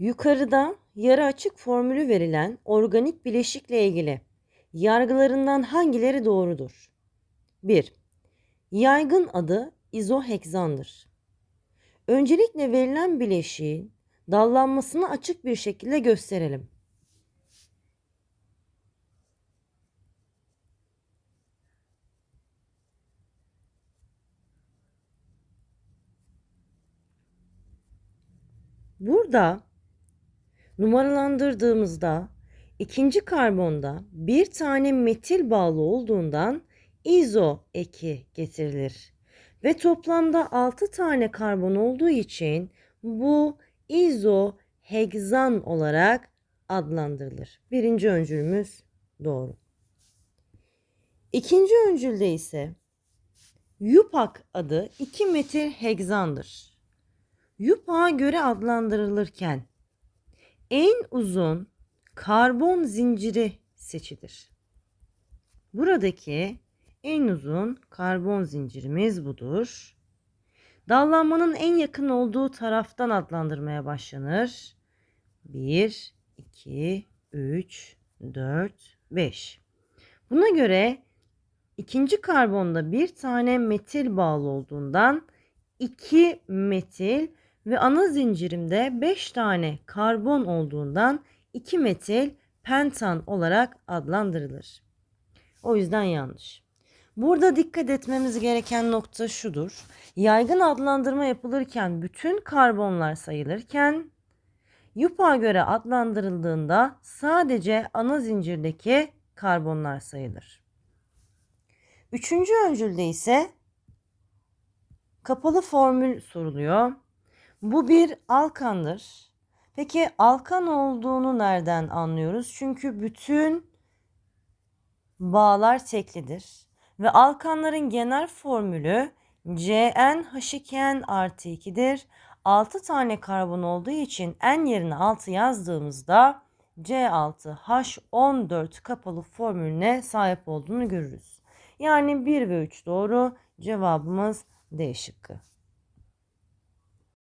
Yukarıda yarı açık formülü verilen organik bileşikle ilgili yargılarından hangileri doğrudur? 1. Yaygın adı izoheksandır. Öncelikle verilen bileşiğin dallanmasını açık bir şekilde gösterelim. Burada numaralandırdığımızda ikinci karbonda bir tane metil bağlı olduğundan izo eki getirilir. Ve toplamda 6 tane karbon olduğu için bu izoheksan olarak adlandırılır. Birinci öncülümüz doğru. İkinci öncülde ise yupak adı 2 metil hegzandır. Yupağa göre adlandırılırken en uzun karbon zinciri seçilir. Buradaki en uzun karbon zincirimiz budur. Dallanmanın en yakın olduğu taraftan adlandırmaya başlanır. 1, 2, 3, 4, 5. Buna göre ikinci karbonda bir tane metil bağlı olduğundan 2 metil ve ana zincirimde 5 tane karbon olduğundan 2 metil pentan olarak adlandırılır. O yüzden yanlış. Burada dikkat etmemiz gereken nokta şudur. Yaygın adlandırma yapılırken bütün karbonlar sayılırken yupa göre adlandırıldığında sadece ana zincirdeki karbonlar sayılır. Üçüncü öncülde ise kapalı formül soruluyor. Bu bir alkandır. Peki alkan olduğunu nereden anlıyoruz? Çünkü bütün bağlar teklidir. Ve alkanların genel formülü CnH2n artı 2'dir. 6 tane karbon olduğu için n yerine 6 yazdığımızda C6H14 kapalı formülüne sahip olduğunu görürüz. Yani 1 ve 3 doğru cevabımız D şıkkı.